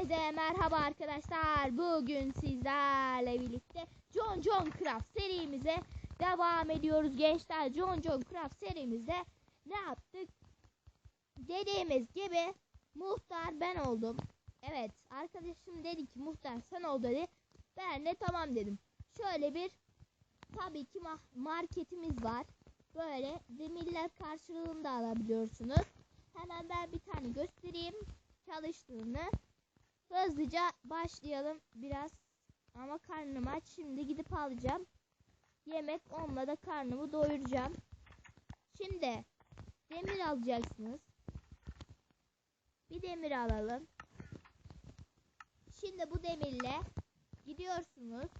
Herkese merhaba arkadaşlar. Bugün sizlerle birlikte John John Craft serimize devam ediyoruz gençler. John John Craft serimizde ne yaptık? Dediğimiz gibi muhtar ben oldum. Evet arkadaşım dedi ki muhtar sen ol dedi. Ben de tamam dedim. Şöyle bir tabii ki ma- marketimiz var. Böyle demirler karşılığında alabiliyorsunuz. Hemen ben bir tane göstereyim çalıştığını. Hızlıca başlayalım biraz. Ama karnım aç. Şimdi gidip alacağım. Yemek onunla da karnımı doyuracağım. Şimdi demir alacaksınız. Bir demir alalım. Şimdi bu demirle gidiyorsunuz.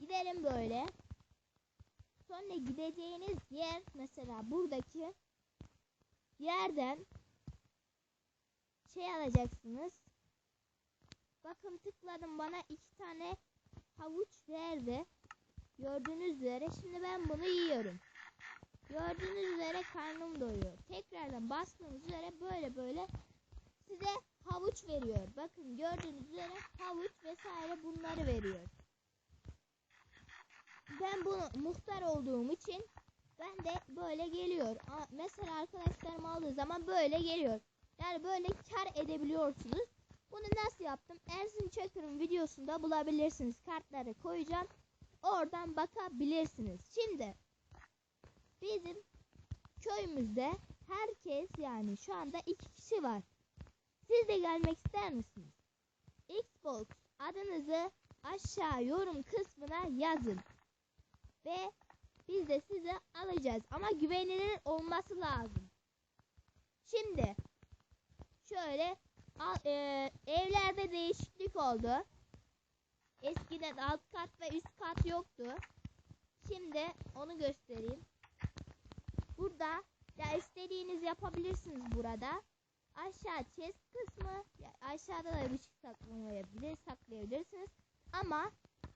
Gidelim böyle. Sonra gideceğiniz yer mesela buradaki yerden şey alacaksınız. Bakın tıkladım bana iki tane havuç verdi. Gördüğünüz üzere şimdi ben bunu yiyorum. Gördüğünüz üzere karnım doyuyor. Tekrardan bastığınız üzere böyle böyle size havuç veriyor. Bakın gördüğünüz üzere havuç vesaire bunları veriyor. Ben bunu muhtar olduğum için ben de böyle geliyor. Mesela arkadaşlarım aldığı zaman böyle geliyor. Yani böyle kar edebiliyorsunuz. Bunu nasıl yaptım? Ersin Çakır'ın videosunda bulabilirsiniz. Kartları koyacağım. Oradan bakabilirsiniz. Şimdi bizim köyümüzde herkes yani şu anda iki kişi var. Siz de gelmek ister misiniz? Xbox adınızı aşağı yorum kısmına yazın. Ve biz de sizi alacağız. Ama güvenilir olması lazım. Şimdi şöyle e, evlerde değişiklik oldu. Eskiden alt kat ve üst kat yoktu. Şimdi onu göstereyim. Burada ya istediğiniz yapabilirsiniz burada. Aşağı chest kısmı aşağıda da bir şey saklamayabilir, saklayabilirsiniz. Ama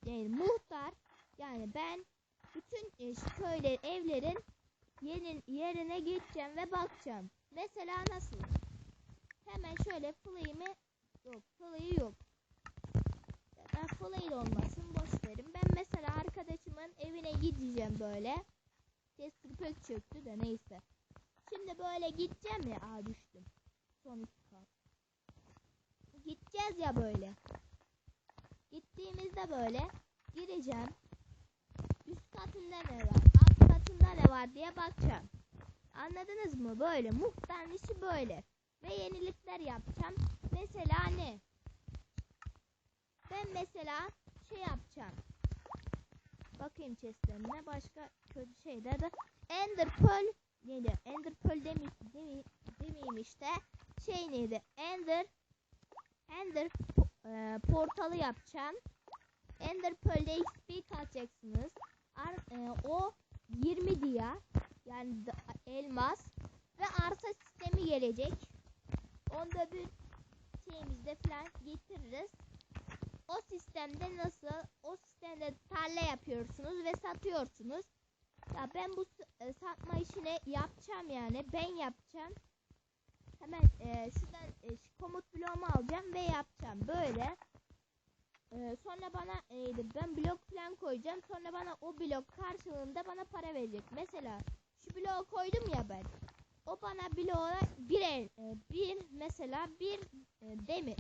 yani muhtar yani ben bütün e, şu köyler evlerin yerin, yerine gideceğim ve bakacağım. Mesela nasıl? Hemen şöyle fly'imi yok fly'ı yok. Ben fly olmasın boş verin. Ben mesela arkadaşımın evine gideceğim böyle. Chester pek çöktü de neyse. Şimdi böyle gideceğim ya. Aa düştüm. Son. Gideceğiz ya böyle. Gittiğimizde böyle gireceğim. Üst katında ne var? Alt katında ne var diye bakacağım. Anladınız mı? Böyle. Muhtarın işi böyle. Ve yenilikler yapacağım. Mesela ne? Ben mesela şey yapacağım. Bakayım chestlerine başka kötü şeyler de. Ender Pearl neydi? Ender Pearl demi, demi, demeyeyim işte. Şey neydi? Ender Ender e, portalı yapacağım. Ender Pearl'de XP katacaksınız. Ar- e, o 20 diye yani elmas ve arsa sistemi gelecek. Onda bir şeyimizde falan getiririz. O sistemde nasıl? O sistemde tarla yapıyorsunuz ve satıyorsunuz. Ya ben bu e, satma işini yapacağım yani. Ben yapacağım. Hemen e, şuradan e, şu komut bloğumu alacağım ve yapacağım. Böyle. Ee, sonra bana e, ben blok falan koyacağım. Sonra bana o blok karşılığında bana para verecek. Mesela şu bloğu koydum ya ben. O bana bloğa bir el, e, bir mesela bir e, demir.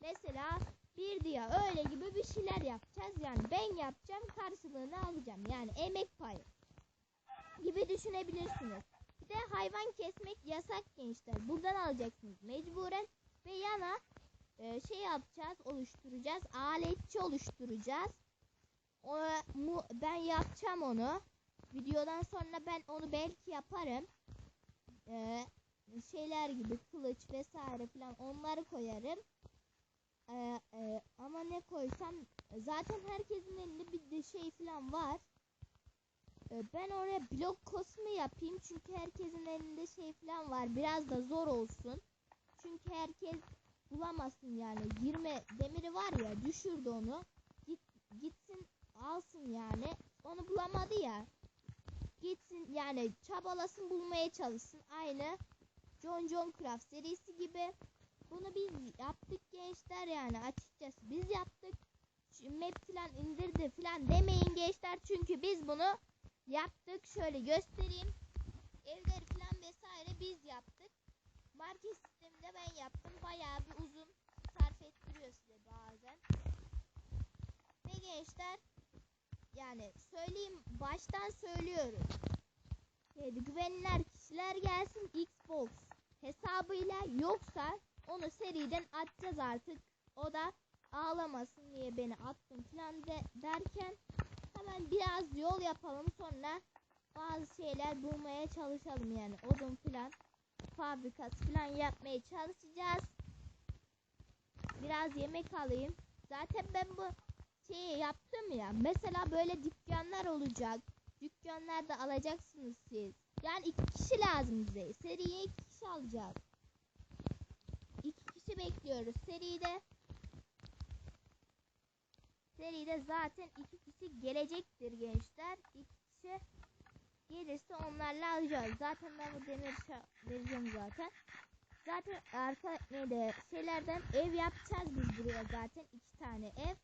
Mesela bir diye öyle gibi bir şeyler yapacağız. Yani ben yapacağım karşılığını alacağım. Yani emek payı gibi düşünebilirsiniz. Bir de hayvan kesmek yasak gençler. Buradan alacaksınız mecburen ve yana e, şey yapacağız, oluşturacağız. Aletçi oluşturacağız. O, mu, ben yapacağım onu. Videodan sonra ben onu belki yaparım. E, şeyler gibi kılıç vesaire falan onları koyarım. E, e, ama ne koysam zaten herkesin elinde bir de şey falan var. E, ben oraya blok kosmu yapayım çünkü herkesin elinde şey falan var. Biraz da zor olsun. Çünkü herkes bulamasın yani. 20 demiri var ya düşürdü onu. Git, gitsin alsın yani. Onu bulamadı ya. Gitsin yani çabalasın bulmaya çalışsın. Aynı John John Craft serisi gibi. Bu yani açıkçası biz yaptık. Map falan indirdi falan demeyin gençler çünkü biz bunu yaptık. Şöyle göstereyim. Evleri falan vesaire biz yaptık. Market sisteminde ben yaptım. Bayağı bir uzun sarf ettiriyor size bazen. Ve gençler yani söyleyeyim baştan söylüyorum. Yani güvenilir kişiler gelsin Xbox hesabıyla yoksa onu seriden atacağız artık. O da ağlamasın diye beni attım falan de, derken hemen biraz yol yapalım sonra bazı şeyler bulmaya çalışalım yani odun falan fabrikası falan yapmaya çalışacağız. Biraz yemek alayım. Zaten ben bu şeyi yaptım ya. Mesela böyle dükkanlar olacak. Dükkanlarda alacaksınız siz. Yani iki kişi lazım bize. Seriye iki kişi alacağız. İki kişi bekliyoruz. Seride seride zaten iki kişi gelecektir gençler. İki kişi gelirse onlarla alacağız. Zaten ben bu demir vereceğim zaten. Zaten arka neydi şeylerden ev yapacağız biz buraya zaten iki tane ev.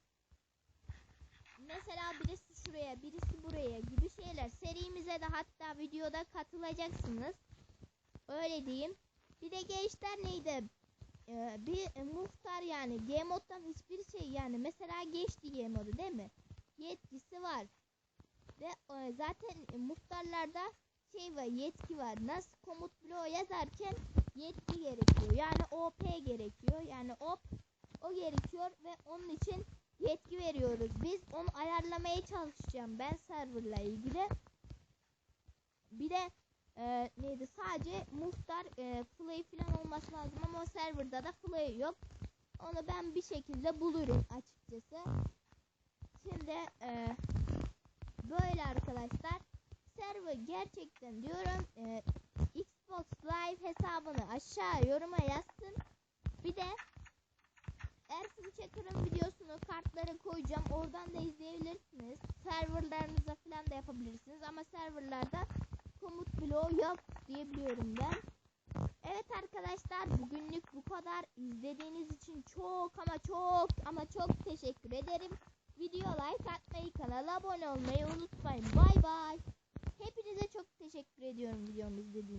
Mesela birisi şuraya birisi buraya gibi şeyler. Serimize de hatta videoda katılacaksınız. Öyle diyeyim. Bir de gençler neydi? Ee, bir e, muhtar yani G moddan hiçbir şey yani mesela geçti G modu değil mi? Yetkisi var. Ve e, zaten e, muhtarlarda şey var yetki var. Nasıl komut bloğu yazarken yetki gerekiyor. Yani OP gerekiyor. Yani OP o gerekiyor ve onun için yetki veriyoruz. Biz onu ayarlamaya çalışacağım ben serverla ilgili. Bir de e, neydi sadece muhtar e, play falan olması lazım ama o serverda da play yok. Onu ben bir şekilde bulurum açıkçası. Şimdi e, böyle arkadaşlar server gerçekten diyorum e, Xbox Live hesabını aşağı yoruma yazsın. Bir de Ersin Çakır'ın videosunu kartlara koyacağım. Oradan da izleyebilirsiniz. Serverlarınıza falan da yapabilirsiniz. Ama serverlarda komut bloğu yok diyebiliyorum ben. Evet arkadaşlar bugünlük bu kadar. İzlediğiniz için çok ama çok ama çok teşekkür ederim. Video like atmayı, kanala abone olmayı unutmayın. Bay bay. Hepinize çok teşekkür ediyorum videomu izlediğiniz